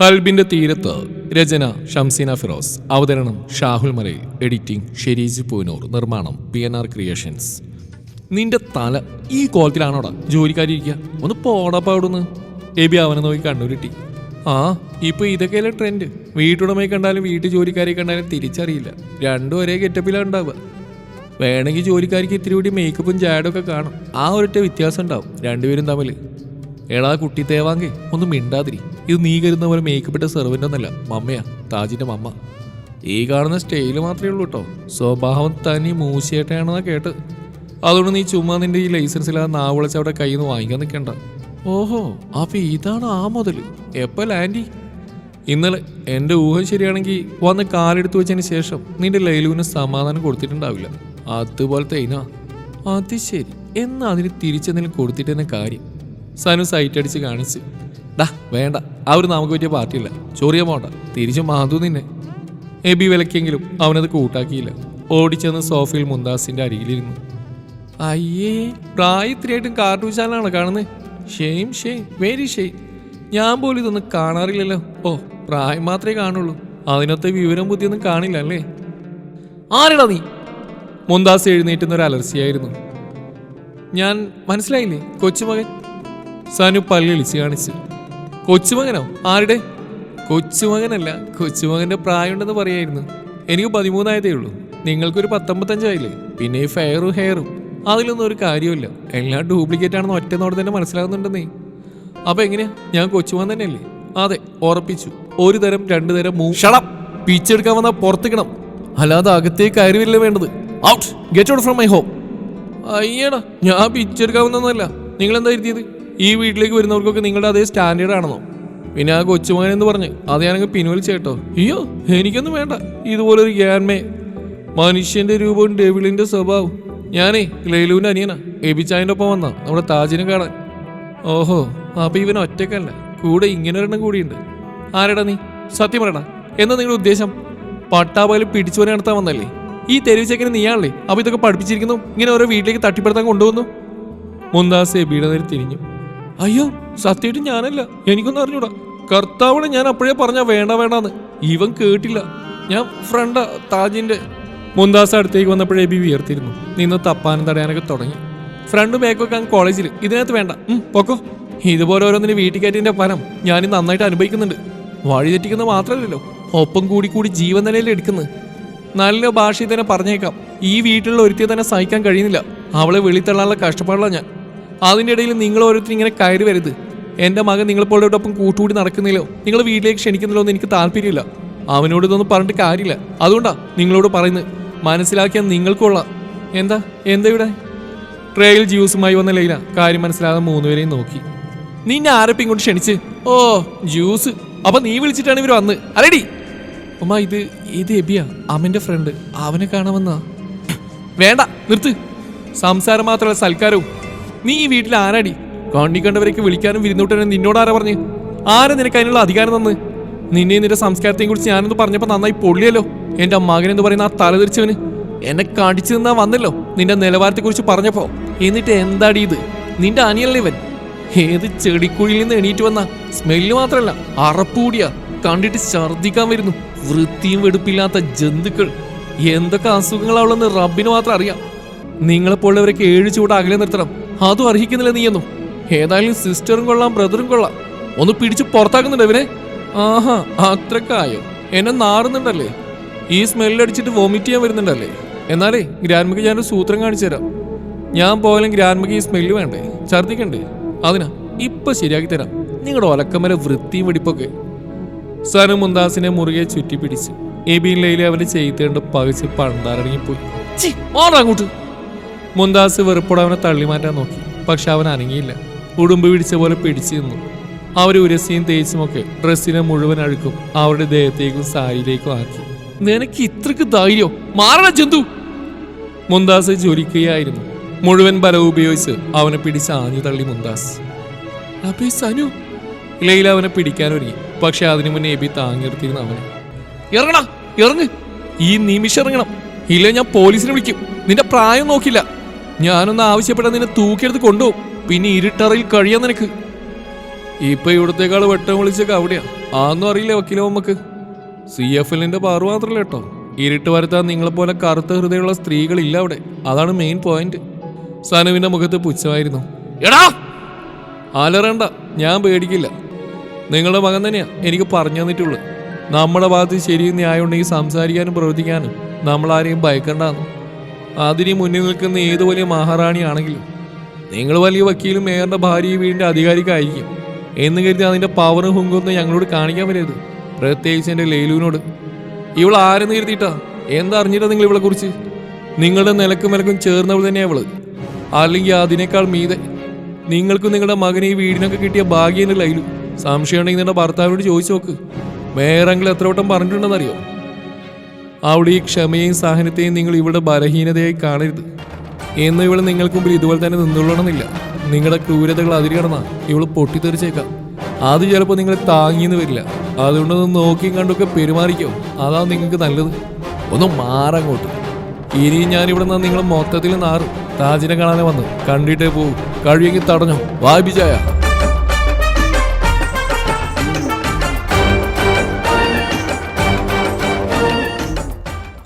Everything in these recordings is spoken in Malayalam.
കൽബിന്റെ തീരത്ത് രചന ഷംസീന ഫിറോസ് അവതരണം ഷാഹുൽ മലയിൽ എഡിറ്റിംഗ് ഷെരീജ് പൂനൂർ നിർമ്മാണം പി എൻ ആർ ക്രിയേഷൻസ്. നിന്റെ തല ഈ കോലത്തിലാണോടാ ജോലിക്കാരി ഇരിക്കുക ഒന്ന് പോടപ്പാ അവിടുന്ന്. എബി അവനെ നോക്കി കണ്ണൂരിട്ടി. ആ ഇപ്പൊ ഇതൊക്കെയല്ലേ ട്രെൻഡ് വീട്ടുടമയെ കണ്ടാലും വീട്ടു ജോലിക്കാരെ കണ്ടാലും തിരിച്ചറിയില്ല. രണ്ടും ഒരേ ഗെറ്റപ്പിലാണ് ഉണ്ടാവുക. വേണമെങ്കിൽ ജോലിക്കാരിക്ക് ഇത്തിരി കൂടി മേക്കപ്പും ജാഡൊക്കെ കാണും. ആ ഒരൊറ്റ വ്യത്യാസം ഉണ്ടാവും. രണ്ടുപേരും തമ്മിൽ എടാ കുട്ടി തേവാങ്കേ ഒന്നും മിണ്ടാതിരി. ഇത് നീ കരുതുന്ന പോലെ മേക്കപ്പെട്ട സെർവന്റ് ഒന്നല്ല മമ്മയാ താജിന്റെ മമ്മ. ഈ കാണുന്ന സ്റ്റൈൽ മാത്രമേ ഉള്ളൂ കേട്ടോ സ്വഭാവം തനി മൂശിയേട്ടാണെന്നാ കേട്ട്. അതുകൊണ്ട് നീ ചുമ്മാ നിന്റെ ഈ ലൈസൻസ് ഇല്ലാതെ നാവിളച്ച് അവിടെ കയ്യിൽ നിന്ന് വാങ്ങിക്കാൻ നിൽക്കണ്ട. ഓഹോ അപ്പൊ ഇതാണ് ആ മുതൽ എപ്പോ ലാൻഡി ഇന്നലെ എന്റെ ഊഹം ശരിയാണെങ്കിൽ വന്ന് കാലെടുത്ത് വെച്ചതിന് ശേഷം നിന്റെ ലൈലുവിന് സമാധാനം കൊടുത്തിട്ടുണ്ടാവില്ല. അതുപോലത്തെ ഇനാ. അത് ശരി. എന്നാ അതിന് തിരിച്ചെന്തെങ്കിലും കൊടുത്തിട്ട് തന്നെ കാര്യം. സനു സൈറ്റ് അടിച്ച് കാണിച്ച്. ഡാ വേണ്ട. അവർ നമുക്ക് പറ്റിയ പാർട്ടിയില്ല. ചൊറിയ പോണ്ട. തിരിച്ചു മാധു നിന്നെ. എബി വിലക്കെങ്കിലും അവനത് കൂട്ടാക്കിയില്ല. ഓടിച്ചെന്ന് സോഫയിൽ മുന്താസിന്റെ അരികിലിരുന്നു. അയ്യേ പ്രായത്തിരിയായിട്ടും കാർട്ടൂൺ കാണുന്നത് ഷെയിം ഷെയിം. Very shame. ഞാൻ പോലും ഇതൊന്നും കാണാറില്ലല്ലോ. ഓ പ്രായം മാത്രമേ കാണുള്ളൂ. അതിനൊത്തെ വിവരം ബുദ്ധിയൊന്നും കാണില്ല അല്ലേ? ആരടാ നീ? മുന്താസ് എഴുന്നേറ്റുന്ന ഒരു അലർച്ചയായിരുന്നു. ഞാൻ മനസ്സിലായില്ലേ? കൊച്ചുമകൻ. സനു പല്ലിളിച്ച് കാണിച്ചു. കൊച്ചുമകനോ? ആരുടെ? കൊച്ചുമകനല്ല കൊച്ചുമകന്റെ പ്രായമുണ്ടെന്ന് പറയായിരുന്നു. എനിക്ക് പതിമൂന്നായതേ ഉള്ളൂ. നിങ്ങൾക്കൊരു പത്തൊമ്പത്തഞ്ചായില്ലേ? പിന്നെ ഈ ഫെയറും ഹെയറും. അതിലൊന്നും ഒരു കാര്യമില്ല എല്ലാം ഡ്യൂപ്ലിക്കേറ്റ് ആണെന്ന് ഒറ്റ നോട് തന്നെ മനസ്സിലാകുന്നുണ്ടെന്നേ. അപ്പൊ എങ്ങനെയാ? ഞാൻ കൊച്ചുമകൻ തന്നെയല്ലേ? അതെ ഉറപ്പിച്ചു. ഒരു തരം രണ്ടു തരം മൂ പിച്ചെടുക്കാൻ വന്നാൽ പുറത്തിക്കണം. അല്ലാതെ അകത്തേക്ക് കയറിവില്ല വേണ്ടത്. Out get out from my home അയ്യടാ ഞാൻ പിച്ചെടുക്കാവുന്നതല്ല നിങ്ങൾ എന്താ ഇരുത്തിയത്? ഈ വീട്ടിലേക്ക് വരുന്നവർക്കൊക്കെ നിങ്ങളുടെ അതേ സ്റ്റാൻഡേർഡ് ആണെന്നോ? പിന്നെ ആ കൊച്ചുമകൻ എന്ന് പറഞ്ഞ് അത് ഞാനങ്ങ് പിൻവലിച്ചേട്ടോ അയ്യോ എനിക്കൊന്നും വേണ്ട. ഇതുപോലൊരു ഗ്യാൻമേ. മനുഷ്യന്റെ രൂപവും ഡെവിളിന്റെ സ്വഭാവം ഞാനേ ലൈലുവിന്റെ അനിയനാ. എബിചായന്റെ ഒപ്പം വന്നാ നമ്മുടെ താജിനെ കാണാൻ. ഓഹോ അപ്പൊ ഇവൻ ഒറ്റക്കല്ല കൂടെ ഇങ്ങനെ ഒരെണ്ണം കൂടിയുണ്ട്. ആരടാ നീ? സത്യം പറയടാ. എന്താ നിങ്ങളുടെ ഉദ്ദേശം? പട്ടാപോലെ പിടിച്ചു പോലെ നടത്താൻ വന്നല്ലേ? ഈ തെരുവ് ചെക്കന് നീയാണല്ലേ? അപ്പൊ ഇതൊക്കെ പഠിപ്പിച്ചിരിക്കുന്നു? ഇങ്ങനെ ഓരോ വീട്ടിലേക്ക് തട്ടിപ്പെടുത്താൻ കൊണ്ടുവന്നു മുന്താസ് എബിയുടെ നേരെ തിരിഞ്ഞു. അയ്യോ സത്യമായിട്ട് ഞാനല്ല. എനിക്കൊന്നും അറിഞ്ഞൂടാ. കർത്താവിനെ ഞാൻ അപ്പോഴേ പറഞ്ഞ വേണ്ട വേണ്ടാന്ന്. ഇവൻ കേട്ടില്ല. ഞാൻ ഫ്രണ്ടാ താജിന്റെ. മുന്താസ് അടുത്തേക്ക് വന്നപ്പോഴേ എബി വിയർത്തിരുന്നു നിന്ന് തപ്പാനും തടയാനൊക്കെ തുടങ്ങി. ഫ്രണ്ട് മേക്കൊക്കെ അങ്ങ് കോളേജിൽ ഇതിനകത്ത് വേണ്ട. പൊക്കോ. ഇതുപോലെ ഓരോന്നിന് വീട്ടിൽ കയറ്റിന്റെ ഫലം ഞാൻ നന്നായിട്ട് അനുഭവിക്കുന്നുണ്ട്. വഴി തെറ്റിക്കുന്നത് മാത്രമല്ലല്ലോ ഒപ്പം കൂടി കൂടി ജീവൻ നിലയിൽ എടുക്കുന്നത് നല്ല ഭാഷയിൽ തന്നെ പറഞ്ഞേക്കാം. ഈ വീട്ടിലുള്ള ഒരുത്തിയെ തന്നെ സഹിക്കാൻ കഴിയുന്നില്ല. അവളെ വെളിത്തള്ളാനുള്ള കഷ്ടപ്പാടിലാണ് ഞാൻ. അതിന്റെ ഇടയിൽ നിങ്ങൾ ഓരോരുത്തർ ഇങ്ങനെ കയറി വരുത് എന്റെ മകൻ നിങ്ങളെപ്പോഴോടൊപ്പം കൂട്ടുകൂടി നടക്കുന്നില്ലോ. നിങ്ങൾ വീട്ടിലേക്ക് ക്ഷണിക്കുന്നില്ലോ എന്ന് എനിക്ക് താല്പര്യമില്ല. അവനോട് ഇതൊന്നും പറഞ്ഞിട്ട് കാര്യമില്ല. അതുകൊണ്ടാ നിങ്ങളോട് പറയുന്നത്. മനസ്സിലാക്കിയാൽ നിങ്ങൾക്കുള്ള. എന്താ? എന്താ ഇവിടെ? ട്രെയിൽ ജ്യൂസുമായി വന്ന ലൈല കാര്യം മനസ്സിലാകാൻ മൂന്നുപേരെയും നോക്കി. നിന്നെ ആരപ്പം ഇങ്ങോട്ട് ക്ഷണിച്ച്? ഓ ജ്യൂസ് അപ്പൊ നീ വിളിച്ചിട്ടാണ് ഇവർ വന്ന്. അരടി ഉമ്മ ഇത് ഇത് എബിയ അമ്മന്റെ ഫ്രണ്ട് അവനെ കാണാമെന്നാ വേണ്ട നിർത്ത്. സംസാരം മാത്രമല്ല സൽക്കാരവും. നീ ഈ വീട്ടിൽ ആരാടി? കണ്ണി കണ്ടവരേക്ക് വിളിക്കാനും വിരുന്നൂട്ടാനും നിന്നോട് ആരാ പറഞ്ഞ്? ആരാ നിനക്ക് അതിനുള്ള അധികാരം തന്ന്? നിന്നെ നിന്റെ സംസ്കാരത്തെയും കുറിച്ച് ഞാനൊന്ന് പറഞ്ഞപ്പോൾ നന്നായി പൊള്ളിയല്ലോ. എന്റെ മകൻ എന്ന് പറയുന്ന ആ തലതിരിച്ചവന് എന്നെ കടിച്ചു നിന്നാ വന്നല്ലോ നിന്റെ നിലവാരത്തെ കുറിച്ച് പറഞ്ഞപ്പോ. എന്നിട്ട് എന്താടി ഇത്? നിന്റെ അനിയല്ലേ ഇവൻ? ഏത് ചെടിക്കുഴിയിൽ നിന്ന് എണീറ്റ് വന്ന? സ്മെല്ല് മാത്രമല്ല അറപ്പൂടിയാ കണ്ടിട്ട് ഛർദിക്കാൻ വരുന്നു. വൃത്തിയും വെടുപ്പില്ലാത്ത ജന്തുക്കൾ. എന്തൊക്കെ അസുഖങ്ങളാവുള്ളെന്ന് റബ്ബിന് മാത്രം അറിയാം. നിങ്ങളെപ്പോലുള്ളവരൊക്കെ ഏഴ് ചൂട് അകലെ നിർത്തണം. അതും അർഹിക്കുന്നില്ല നീയൊന്നും? ഏതായാലും സിസ്റ്ററും കൊള്ളാം ബ്രദറും കൊള്ളാം. ഒന്ന് പിടിച്ച് പുറത്താക്കുന്നുണ്ട് ഇവനെ. ആഹാ അത്രക്കായോ? എന്നെ നാറുന്നുണ്ടല്ലേ? ഈ സ്മെല്ലടിച്ചിട്ട് വോമിറ്റ് ചെയ്യാൻ വരുന്നുണ്ടല്ലേ? എന്നാലേ ഗ്രാൻമക്ക് ഞാനൊരു സൂത്രം കാണിച്ചു തരാം. ഞാൻ പോയാലും ഗ്രാൻമക്ക് ഈ സ്മെല്ല് വേണ്ടേ? ഛർദിക്കണ്ടേ അതിനാ ഇപ്പൊ ശരിയാക്കി തരാം. നിങ്ങളുടെ ഒലക്കമല വൃത്തിയും വെടിപ്പൊക്കെ. സനു മുന്താസിനെ മുറുകെ ചുറ്റി പിടിച്ച് എബിൻ ലൈലി അവന്റെ ചെയ്തേണ്ട പകച്ച് പണ്ടാറടങ്ങിപ്പോയി "ഛി, മാറ് അങ്ങോട്ട്. മുന്താസ് വെറുപ്പോടെ അവനെ തള്ളി മാറ്റാൻ നോക്കി. പക്ഷെ അവൻ അനങ്ങിയില്ല. ഉടുമ്പ് പിടിച്ച പോലെ പിടിച്ചു നിന്നു. അവർ ഉരസിയും തേച്ചുമൊക്കെ ഡ്രസ്സിനെ മുഴുവൻ അഴുക്കും അവരുടെ ദേഹത്തേക്കും സാരിയിലേക്കും ആക്കി. നിനക്ക് ഇത്രക്ക് ധൈര്യം? മാറണ ജന്തു! മുന്താസ് ജ്വലിക്കുകയായിരുന്നു. മുഴുവൻ ബലവും ഉപയോഗിച്ച് അവനെ പിടിച്ച് ആഞ്ഞു തള്ളി മുന്താസ് അബേ സനു! ലൈല അവനെ പിടിക്കാൻ ഒരുങ്ങി. പക്ഷെ അതിനു മുന്നേ എബി താങ്ങിർത്തിരുന്നു അവനെ. ഇറങ്ങണ ഇറങ്ങ്. ഈ നിമിഷം ഇറങ്ങണം. ഇല്ല ഞാൻ പോലീസിനെ വിളിക്കും. നിന്റെ പ്രായം നോക്കില്ല. ഞാനൊന്ന് ആവശ്യപ്പെടാൻ നിന്നെ തൂക്കിയെടുത്ത് കൊണ്ടുപോകും പിന്നെ ഇരുട്ടറയിൽ കഴിയാൻ നിനക്ക്. ഇപ്പൊ ഇവിടത്തേക്കാൾ വെട്ടം വിളിച്ചൊക്കെ അവിടെയാ. ആന്നും അറിയില്ലേ വക്കീലോ നമുക്ക് സി എഫ് എല്ലിന്റെ പാറു മാത്രല്ലേ കേട്ടോ. ഇരുട്ട് വരുത്താൻ നിങ്ങളെപ്പോലെ കറുത്ത ഹൃദയമുള്ള സ്ത്രീകളില്ല അവിടെ. അതാണ് മെയിൻ പോയിന്റ് സനുവിന്റെ മുഖത്ത് പുച്ഛമായിരുന്നു. എടാ! അലറണ്ട. ഞാൻ പേടിക്കില്ല. നിങ്ങളുടെ മകൻ തന്നെയാ എനിക്ക് പറഞ്ഞു തന്നിട്ടുള്ളൂ നമ്മുടെ ഭാഗത്ത് ശരിയും ന്യായം ഉണ്ടെങ്കിൽ സംസാരിക്കാനും പ്രവർത്തിക്കാനും നമ്മളാരെയും ഭയക്കണ്ടെന്ന്. അതിന് മുന്നിൽ നിൽക്കുന്ന ഏത് വലിയ മഹാറാണിയാണെങ്കിലും നിങ്ങൾ വലിയ വക്കീലും മേയറിന്റെ ഭാര്യയും വീടിന്റെ അധികാരിക്കായിരിക്കും എന്ന് കരുതി അതിന്റെ പവറും ഹുങ്കൊന്ന് ഞങ്ങളോട് കാണിക്കാൻ വരരുത്. പ്രത്യേകിച്ച് എന്റെ ലേലുവിനോട്. ഇവൾ ആരെന്ന് കരുതിയിട്ടാ? എന്താ അറിഞ്ഞിട്ടാ നിങ്ങൾ ഇവളെ കുറിച്ച്? നിങ്ങളുടെ നിലക്കും നിലക്കും ചേർന്നവൾ തന്നെയാ അവൾ അല്ലെങ്കിൽ അതിനേക്കാൾ മീതെ നിങ്ങൾക്കും നിങ്ങളുടെ മകന് ഈ വീടിനൊക്കെ കിട്ടിയ ഭാഗ്യന്റെ ലൈലു. സംശയമുണ്ടെങ്കിൽ നിങ്ങളുടെ ഭർത്താവിനോട് ചോദിച്ചു നോക്ക്. വേറെങ്കിലും എത്ര വട്ടം പറഞ്ഞിട്ടുണ്ടെന്നറിയോ? അവിടെ ഈ ക്ഷമയെയും സഹനത്തെയും നിങ്ങൾ ഇവിടെ ബലഹീനതയായി കാണരുത്. എന്ന് ഇവൾ നിങ്ങൾക്ക് മുമ്പിൽ ഇതുപോലെ തന്നെ നിന്നുകൊള്ളണമെന്നില്ല. നിങ്ങളുടെ ക്രൂരതകൾ അതിരിടണ ഇവൾ പൊട്ടിത്തെറിച്ചേക്കാം. അത് ചിലപ്പോൾ നിങ്ങളെ താങ്ങിയെന്ന് വരില്ല. അതുകൊണ്ടൊന്ന് നോക്കിയും കണ്ടൊക്കെ പെരുമാറിക്കോ. അതാ നിങ്ങൾക്ക് നല്ലത്. ഒന്ന് മാറങ്ങോട്ട്. ഇനിയും ഞാനിവിടെ നിന്ന് നിങ്ങൾ മൊത്തത്തിൽ നാറും. താജിനെ കാണാനേ വന്ന് കണ്ടിട്ടേ പോകും കഴിയെങ്കിൽ തടഞ്ഞോ. വായിപ്പിച്ചായ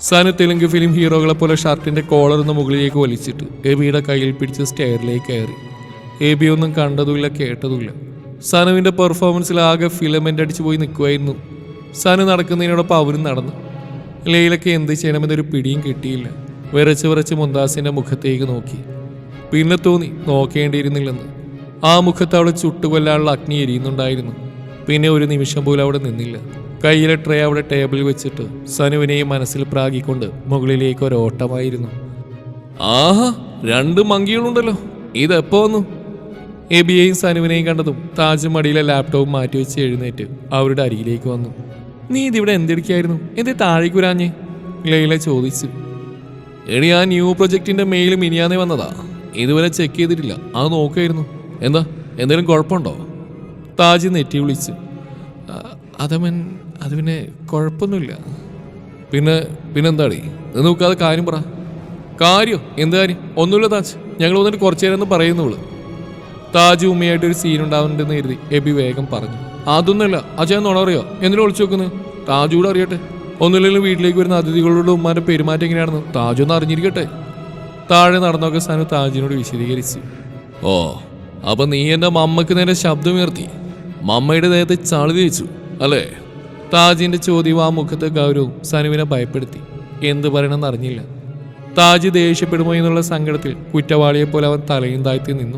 സനു തെലുങ്ക് ഫിലിം ഹീറോകളെ പോലെ ഷർട്ടിന്റെ കോളറിന്ന് മുകളിലേക്ക് വലിച്ചിട്ട് എബിയുടെ കയ്യിൽ പിടിച്ച് സ്റ്റെയറിലേക്ക് കയറി. എബി ഒന്നും കണ്ടതുമില്ല കേട്ടതുമില്ല. സനുവിന്റെ പെർഫോമൻസിൽ ആകെ ഫിലമെന്റ് അടിച്ചു പോയി നിൽക്കുമായിരുന്നു സനു നടക്കുന്നതിനോടൊപ്പം അവനും നടന്നു. ലൈലയ്ക്ക് എന്ത് ചെയ്യണമെന്നൊരു പിടിയും കിട്ടിയില്ല. വിറച്ച് വിറച്ച് മുന്താസിന്റെ മുഖത്തേക്ക് നോക്കി. പിന്നെ തോന്നി നോക്കേണ്ടിയിരുന്നില്ലെന്ന്. ആ മുഖത്ത് അവളെ ചുട്ടുകൊല്ലാനുള്ള അഗ്നി എരിയുന്നുണ്ടായിരുന്നു. പിന്നെ ഒരു നിമിഷം പോലും അവിടെ നിന്നില്ല. കയ്യിലെ ട്രേ അവിടെ ടേബിളിൽ വെച്ചിട്ട് സനുവിനെയും മനസ്സിൽ പ്രാഗിക്കൊണ്ട് മുകളിലേക്ക് ഒരു ഓട്ടമായിരുന്നു. ആഹാ രണ്ട് മങ്കികളുണ്ടല്ലോ. ഇതെപ്പോ വന്നു? എബിയെയും സനുവിനെയും കണ്ടതും താജ് മടിയിലെ ലാപ്ടോപ്പ് മാറ്റിവെച്ച് എഴുന്നേറ്റ് അവരുടെ അരികിലേക്ക് വന്നു. നീ ഇതിവിടെ എന്തെടുക്കായിരുന്നു എന്തേ താഴേക്ക് വരാഞ്ഞേ? ലൈല ചോദിച്ചു. എടി ആ ന്യൂ പ്രൊജക്ടിന്റെ മെയിൽ മിനിയാന്നേ വന്നതാ. ഇതുവരെ ചെക്ക് ചെയ്തിട്ടില്ല. അത് നോക്കായിരുന്നു. എന്താ? എന്തെങ്കിലും കുഴപ്പമുണ്ടോ? താജ് നെറ്റി വിളിച്ചു. "ആ, അതവൻ അത് പിന്നെ കുഴപ്പമൊന്നുമില്ല. പിന്നെ പിന്നെന്താടി? നോക്കാതെ കാര്യം പറ. കാര്യോ എന്ത് കാര്യം? ഒന്നുമില്ല താജ്. ഞങ്ങൾ വന്നിട്ട് കുറച്ചു നേരം എന്ന് പറയുന്നുള്ളൂ. താജ് ഉമ്മയായിട്ട് ഒരു സീൻ ഉണ്ടാവുന്നുണ്ടെന്ന് കരുതി എബി വേഗം പറഞ്ഞു. അതൊന്നുമല്ല. അച്ഛൻ നുണറിയോ എന്തിനാ വിളിച്ചു നോക്കുന്നു? താജ് കൂടെ അറിയട്ടെ. ഒന്നുമില്ലെങ്കിലും വീട്ടിലേക്ക് വരുന്ന അതിഥികളോട് ഉമ്മാന്റെ പെരുമാറ്റം എങ്ങനെയാണെന്ന് താജു ഒന്ന് അറിഞ്ഞിരിക്കട്ടെ. താഴെ നടന്നൊക്കെ സാനു താജിനോട് വിശദീകരിച്ചു. ഓ അപ്പൊ നീ എന്റെ മമ്മക്ക് നേരെ ശബ്ദമുയർത്തി. മമ്മയുടെ ദേഹത്തെ ചളി തേച്ചു അല്ലേ? താജിന്റെ ചോദ്യവും ആ മുഖത്തെ ഗൗരവം സനുവിനെ ഭയപ്പെടുത്തി. എന്ത് പറയണമെന്ന് അറിഞ്ഞില്ല. താജ് ദേഷ്യപ്പെടുമോ എന്നുള്ള സങ്കടത്തിൽ കുറ്റവാളിയെ പോലെ അവൻ തലയും താഴ്ത്തി നിന്നു.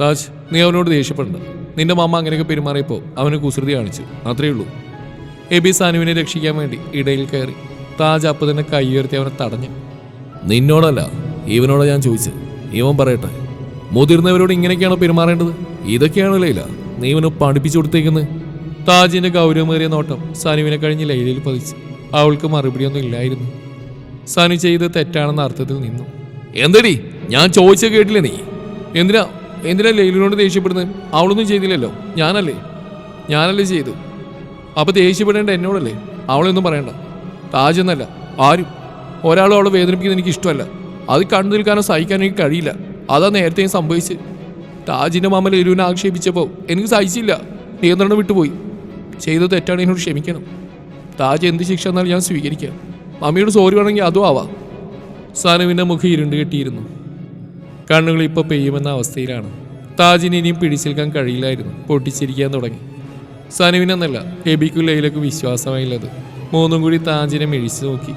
താജ് നീ അവനോട് ദേഷ്യപ്പെടണ്ട. നിന്റെ മാമ അങ്ങനെയൊക്കെ പെരുമാറിയപ്പോൾ അവന് കുസൃതി കാണിച്ചു. അത്രയേ ഉള്ളൂ. എബി സാനുവിനെ രക്ഷിക്കാൻ വേണ്ടി ഇടയിൽ കയറി. താജ് അപ്പം തന്നെ കൈ ഉയർത്തി അവനെ തടഞ്ഞു. നിന്നോടല്ല ഇവനോടാ ഞാൻ ചോദിച്ചത്. ഇവൻ പറയട്ടെ. മുതിർന്നവരോട് ഇങ്ങനെയൊക്കെയാണോ പെരുമാറേണ്ടത്? ഇല്ല നീ ഇവന് പഠിപ്പിച്ചു കൊടുത്തേക്കുന്നത് താജിന്റെ ഗൗരവമേറിയ നോട്ടം സനുവിനെ കഴിഞ്ഞ് ലൈലയിൽ പതിച്ചു. അവൾക്ക് മറുപടിയൊന്നും ഇല്ലായിരുന്നു. സനു ചെയ്ത് തെറ്റാണെന്ന അർത്ഥത്തിൽ നിന്നു. എന്തടി? ഞാൻ ചോദിച്ച കേട്ടില്ല നീ? എന്തിനാ എന്തിനാ ലൈലിനോട് ദേഷ്യപ്പെടുന്നത് അവളൊന്നും ചെയ്തില്ലല്ലോ. ഞാനല്ലേ? ഞാനല്ലേ ചെയ്തു? അപ്പൊ ദേഷ്യപ്പെടേണ്ട എന്നോടല്ലേ? അവളൊന്നും പറയണ്ട. താജ് എന്നല്ല ആരും. ഒരാളും അവളെ വേദനിപ്പിക്കുന്നത് എനിക്ക് ഇഷ്ടമല്ല. അത് കണ്ടു നിൽക്കാനോ സഹിക്കാനോ എനിക്ക് കഴിയില്ല. അതാ നേരത്തെയും സംഭവിച്ച് താജിന്റെ മാമ ലൈലുവിനെ ആക്ഷേപിച്ചപ്പോൾ എനിക്ക് സഹിച്ചില്ല. നിയന്ത്രണം വിട്ടുപോയി. ചെയ്തത് തെറ്റാണ് എന്നോട് ക്ഷമിക്കണം. താജ് എന്ത് ശിക്ഷ എന്നാലും ഞാൻ സ്വീകരിക്കാം. മമ്മിയോട് സോറി വേണമെങ്കിൽ അതും ആവാം. സാനുവിന്റെ മുഖം ഇരുണ്ട് കെട്ടിയിരുന്നു. കണ്ണുകൾ ഇപ്പോൾ പെയ്യുമെന്ന അവസ്ഥയിലാണ്. താജിന് ഇനിയും പിടിച്ചേൽക്കാൻ കഴിയില്ലായിരുന്നു. പൊട്ടിച്ചിരിക്കാൻ തുടങ്ങി. സനുവിനെന്നല്ല എബിക്കും ലൈലക്കും വിശ്വാസമായില്ലത് മൂന്നും കൂടി താജിനെ മിഴിച്ചു നോക്കി.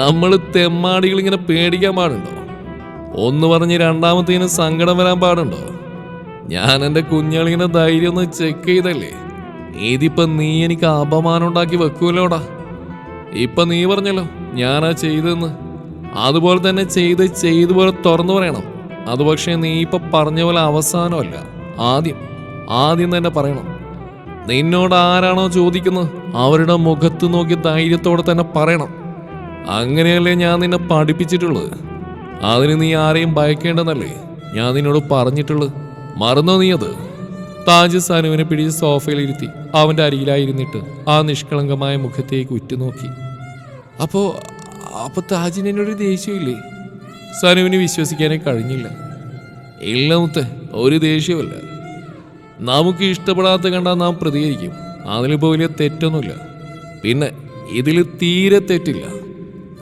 നമ്മൾ തെമ്മാടികൾ ഇങ്ങനെ പേടിക്കാൻ പാടുണ്ടോ? ഒന്ന് പറഞ്ഞ് രണ്ടാമത്തേനും സങ്കടം വരാൻ പാടുണ്ടോ? ഞാൻ എന്റെ കുഞ്ഞളിയുടെ ധൈര്യം ഒന്ന് ചെക്ക് ചെയ്തല്ലേ? ഇതിപ്പം നീ എനിക്ക് അപമാനം ഉണ്ടാക്കി വെക്കൂലോടാ ഇപ്പൊ നീ പറഞ്ഞല്ലോ ഞാനാ ചെയ്തെന്ന് അതുപോലെ തന്നെ ചെയ്ത് ചെയ്തുപോലെ തുറന്നു പറയണം. അത് പക്ഷേ നീ ഇപ്പൊ പറഞ്ഞ പോലെ അവസാനമല്ല ആദ്യം. ആദ്യം തന്നെ പറയണം. നിന്നോട് ആരാണോ ചോദിക്കുന്നത് അവരുടെ മുഖത്ത് നോക്കി ധൈര്യത്തോടെ തന്നെ പറയണം. അങ്ങനെയല്ലേ ഞാൻ നിന്നെ പഠിപ്പിച്ചിട്ടുള്ളത്? അതിന് നീ ആരെയും ഭയക്കേണ്ടെന്നല്ലേ ഞാൻ നിന്നോട് പറഞ്ഞിട്ടുള്ളത് മറന്നോ നീ അത്? താജ് സനുവിനെ പിടിച്ച് സോഫയിലിരുത്തി അവന്റെ അരികിലായിരുന്നിട്ട് ആ നിഷ്കളങ്കമായ മുഖത്തേക്ക് ഉറ്റുനോക്കി. അപ്പോ അപ്പോൾ താജിന് എന്നോട് ദേഷ്യമില്ലേ? സനുവിന് വിശ്വസിക്കാനേ കഴിഞ്ഞില്ല. ഇല്ല മുത്തേ ഒരു ദേഷ്യമല്ല. നമുക്ക് ഇഷ്ടപ്പെടാത്ത കണ്ടാൽ നാം പ്രതികരിക്കും. അതിലിപ്പോൾ വലിയ തെറ്റൊന്നുമില്ല. പിന്നെ ഇതിൽ തീരെ തെറ്റില്ല.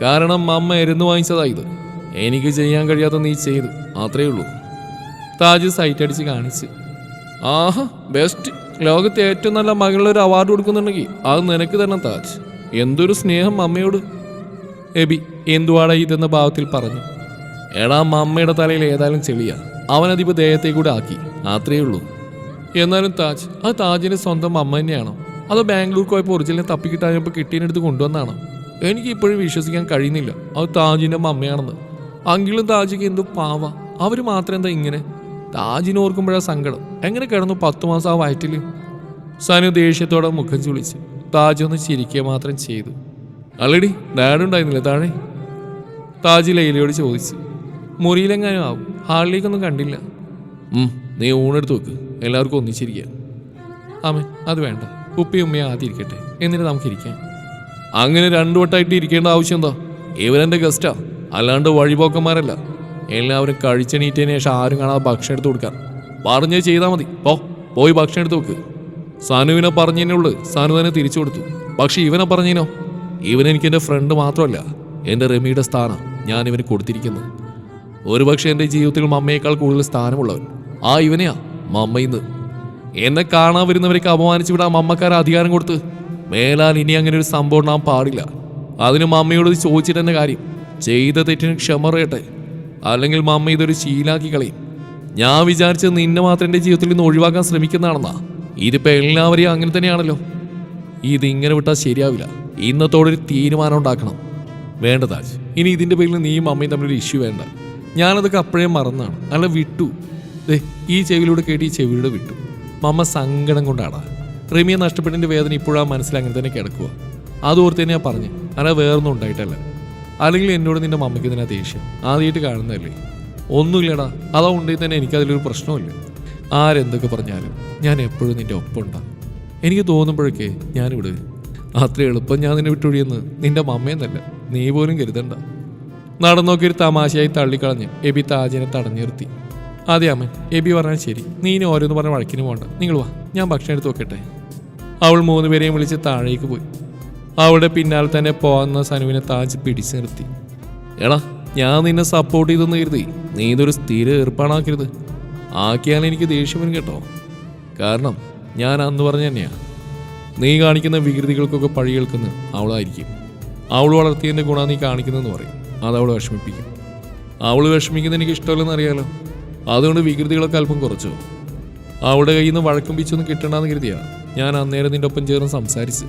കാരണം അമ്മ എരുന്ന് വാങ്ങിച്ചതായത് എനിക്ക് ചെയ്യാൻ കഴിയാത്ത നീ ചെയ്തു. അത്രയേ ഉള്ളൂ. താജ് സൈറ്റ് അടിച്ച് കാണിച്ച്. ആഹാ ബെസ്റ്റ് ലോകത്തെ ഏറ്റവും നല്ല മകളൊരു അവാർഡ് കൊടുക്കുന്നുണ്ടെങ്കിൽ അത് നിനക്ക് തന്നെ താജ്. എന്തൊരു സ്നേഹം അമ്മയോട് എബി എന്തുവാട ഇതെന്ന ഭാവത്തിൽ പറഞ്ഞു. എടാ അമ്മയുടെ തലയിൽ ഏതായാലും ചെളിയ. അവനതിപ്പോ ദേഹത്തെ കൂടെ ആക്കി. അത്രേ ഉള്ളൂ. എന്നാലും താജ് അത് താജിന്റെ സ്വന്തം അമ്മ തന്നെയാണോ? അതോ ബാംഗ്ലൂർ പോയപ്പോൾ ഒറിജിനൽ തപ്പിക്കിട്ടായപ്പോൾ കിട്ടിയതിനടുത്ത് കൊണ്ടുവന്നാണ്? എനിക്ക് ഇപ്പോഴും വിശ്വസിക്കാൻ കഴിയുന്നില്ല. അത് താജിന്റെ അമ്മയാണെന്ന്. അങ്കിളും താജിക്ക് എന്തോ പാവ. അവർ മാത്രം എന്താ ഇങ്ങനെ? താജിനെ ഓർക്കുമ്പോഴാ സങ്കടം. എങ്ങനെ കിടന്നു പത്തു മാസം ആ വയറ്റിൽ? സനു ദേഷ്യത്തോടെ മുഖം ചുളിച്ച് താജ് ഒന്ന് ചിരിക്കുക മാത്രം ചെയ്തു. അല്ലടി ഡാഡുണ്ടായിരുന്നില്ല താഴെ? താജ് ലൈലയോട് ചോദിച്ചു. മുറിയിലെങ്ങാനും ആവും. ഹാളിലേക്കൊന്നും കണ്ടില്ല. നീ ഊണെടുത്ത് വെക്ക്. എല്ലാവർക്കും ഒന്നിച്ചിരിക്കാം. ആമൻ അത് വേണ്ട. ഉപ്പയും ഉമ്മയും ആദ്യം ഇരിക്കട്ടെ. എന്നിട്ട് നമുക്ക് ഇരിക്കാം. അങ്ങനെ രണ്ടു വട്ടമായിട്ട് ഇരിക്കേണ്ട ആവശ്യം എന്താ? ഇവരെന്റെ ഗസ്റ്റാ അല്ലാണ്ട് വഴിപോക്കന്മാരല്ല. എല്ലാവരും കഴിച്ചെണീറ്റതിന് ശേഷം ആരും കാണാതെ ഭക്ഷണം എടുത്ത് കൊടുക്കാൻ പറഞ്ഞ് ചെയ്താൽ മതി. പോ പോയി ഭക്ഷണം എടുത്ത് വെക്ക് സനുവിനെ പറഞ്ഞതിനുള്ളു സനു തന്നെ തിരിച്ചു കൊടുത്തു. പക്ഷെ ഇവനെ പറഞ്ഞതിനോ ഇവൻ എനിക്ക് എന്റെ ഫ്രണ്ട് മാത്രമല്ല. എന്റെ റെമിയുടെ സ്ഥാനം ഞാൻ ഇവന് കൊടുത്തിരിക്കുന്നത്. ഒരുപക്ഷെ എന്റെ ജീവിതത്തിൽ മമ്മയേക്കാൾ കൂടുതൽ സ്ഥാനമുള്ളവൻ. ആ ഇവനെയാ മമ്മയിന്ന്. എന്നെ കാണാൻ വരുന്നവരേക്ക് അപമാനിച്ചു വിടാൻ മമ്മക്കാരെ അധികാരം കൊടുത്ത്. മേലാൽ ഇനി അങ്ങനെ ഒരു സംഭവം ഉണ്ടാകാൻ പാടില്ല. അതിന് മമ്മയോട് ചോദിച്ചിട്ട് തന്നെ കാര്യം. ചെയ്ത തെറ്റിന് ക്ഷമ പറയട്ടെ. അല്ലെങ്കിൽ മമ്മ ഇതൊരു ശീലാക്കി കളയും. ഞാൻ വിചാരിച്ചത് നിന്നെ മാത്രം എന്റെ ജീവിതത്തിൽ നിന്ന് ഒഴിവാക്കാൻ ശ്രമിക്കുന്നതാണെന്നാ. ഇതിപ്പോ എല്ലാവരെയും അങ്ങനെ തന്നെയാണല്ലോ. ഇതിങ്ങനെ വിട്ടാൽ ശരിയാവില്ല. ഇന്നത്തോടൊരു തീരുമാനം ഉണ്ടാക്കണം. വേണ്ട താജ് ഇനി ഇതിന്റെ പേരിൽ നീയും അമ്മയും തമ്മിലൊരു ഇഷ്യൂ വേണ്ട. ഞാനതൊക്കെ അപ്പോഴേ മറന്നാണ്. അല്ല വിട്ടു. ദേ ഈ ചെവിയിലൂടെ കേട്ട് ഈ ചെവിയിലൂടെ വിട്ടു. മമ്മ സങ്കടം കൊണ്ടാടാ. റിമിയെ നഷ്ടപ്പെട്ടതിന്റെ വേദന ഇപ്പോഴാ മനസ്സിൽ അങ്ങനെ തന്നെ കിടക്കുക അതോർത്ത് തന്നെയാ പറഞ്ഞു. അല്ല വേറൊന്നും ഉണ്ടായിട്ടല്ല. അല്ലെങ്കിൽ എന്നോട് നിന്റെ മമ്മയ്ക്ക് ഇതിനാ ദേഷ്യം? ആദ്യമായിട്ട് കാണുന്നതല്ലേ? ഒന്നുമില്ലടാ. അതാ ഉണ്ടെങ്കിൽ തന്നെ എനിക്കതിലൊരു പ്രശ്നമില്ല ആരെന്തൊക്കെ പറഞ്ഞാലും ഞാൻ എപ്പോഴും നിന്റെ ഒപ്പം ഉണ്ടാകും എനിക്ക് തോന്നുമ്പോഴൊക്കെ ഞാനിവിടെ. അത്ര എളുപ്പം ഞാൻ നിന്നെ വിട്ടൊഴിയെന്ന്. നിന്റെ മമ്മയെന്നല്ല. നീ പോലും കരുതണ്ട. നടന്നോക്കി ഒരു തമാശയായി തള്ളിക്കളഞ്ഞ് എബി താജിനെ തടഞ്ഞു നിർത്തി അതെ അമ്മൻ എബി പറഞ്ഞാൽ ശരി. നീ ഇനി ഓരോന്ന് പറഞ്ഞ വഴക്കിന് പോകണ്ട നിങ്ങൾ വാ ഞാൻ ഭക്ഷണം എടുത്ത് നോക്കട്ടെ അവൾ മൂന്നുപേരെയും വിളിച്ച് താഴേക്ക് പോയി. അവളുടെ പിന്നാലെ തന്നെ പോകുന്ന സനുവിനെ താജ് പിടിച്ചു നിർത്തി എടാ ഞാൻ നിന്നെ സപ്പോർട്ട് ചെയ്തെന്ന് കരുതി. നീ ഇതൊരു സ്ഥിര ഏർപ്പാടാക്കരുത്. ആക്കിയാൽ എനിക്ക് ദേഷ്യം വരും കേട്ടോ. കാരണം ഞാൻ അന്ന് പറഞ്ഞ തന്നെയാ. നീ കാണിക്കുന്ന വികൃതികൾക്കൊക്കെ പഴി കേൾക്കുന്ന അവളായിരിക്കും. അവൾ വളർത്തിയതിന്റെ ഗുണം നീ കാണിക്കുന്നതെന്ന് പറയും. അതവൾ വിഷമിപ്പിക്കും. അവൾ വിഷമിക്കുന്ന എനിക്ക് ഇഷ്ടമല്ലെന്ന് അറിയാലോ. അതുകൊണ്ട് വികൃതികളൊക്കെ അല്പം കുറച്ചു. അവളുടെ കയ്യിൽ നിന്ന് വഴക്കം പിച്ചൊന്നും കിട്ടണ്ടെന്ന് കരുതിയാണ് ഞാൻ അന്നേരം നിന്റെ ഒപ്പം ചേർന്ന് സംസാരിച്ച്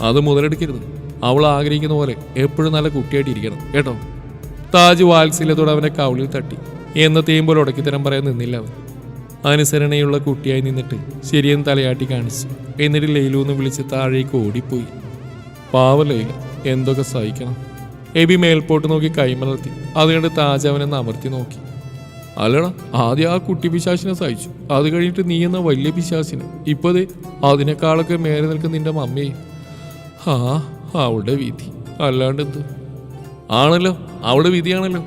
അത് മുതലെടുക്കരുത്. അവൾ ആഗ്രഹിക്കുന്ന പോലെ എപ്പോഴും നല്ല കുട്ടിയായിട്ട് ഇരിക്കണം കേട്ടോ? താജ് വാത്സല്യത്തോടെ അവനെ കവളിൽ തട്ടി. എന്നത്തെയും പോലെ ഉടക്കിത്തരം പറയാൻ നിന്നില്ല അവൻ. അനുസരണയുള്ള കുട്ടിയായി നിന്നിട്ട് ശരിയെന്ന് തലയാട്ടി കാണിച്ചു. എന്നിട്ട് ലൈലു എന്ന് വിളിച്ച് താഴേക്ക് ഓടിപ്പോയി. പാവ ലൈല എന്തൊക്കെ സഹിക്കണം. എബി മേൽപോട്ട് നോക്കി കൈമലർത്തി അതുകൊണ്ട് താജ് അവനെ അമർത്തി നോക്കി. അല്ലടാ ആദ്യം ആ കുട്ടി പിശാസിനെ സഹിച്ചു. അത് കഴിഞ്ഞിട്ട് നീ എന്ന വലിയ പിശാസിനെ ഇപ്പതേ അതിനേക്കാളൊക്കെ മേലെ നിൽക്കുന്ന നിന്റെ മമ്മിയെ. ആ അവളുടെ വിധി. അല്ലാണ്ട് എന്ത് ആണല്ലോ അവളുടെ വിധിയാണല്ലോ.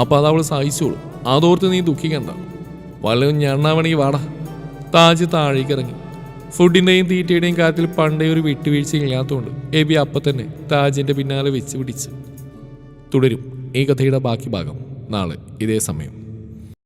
അപ്പൊ അത് അവൾ സഹിച്ചോളൂ. അതോർത്ത് നീ ദുഃഖിക്കണ്ട. വല്ലതും ഞണ്ണാവണെങ്കിൽ വാടാ. താജ് താഴേക്ക് ഇറങ്ങി ഫുഡിന്റെയും തീറ്റയുടെയും കാര്യത്തിൽ പണ്ടേ ഒരു വിട്ടുവീഴ്ച ഇല്ലാത്തതുകൊണ്ട് എബി അപ്പം തന്നെ താജിന്റെ പിന്നാലെ വെച്ച് പിടിച്ച്. തുടരും ഈ കഥയുടെ ബാക്കി ഭാഗം നാളെ ഇതേ സമയം.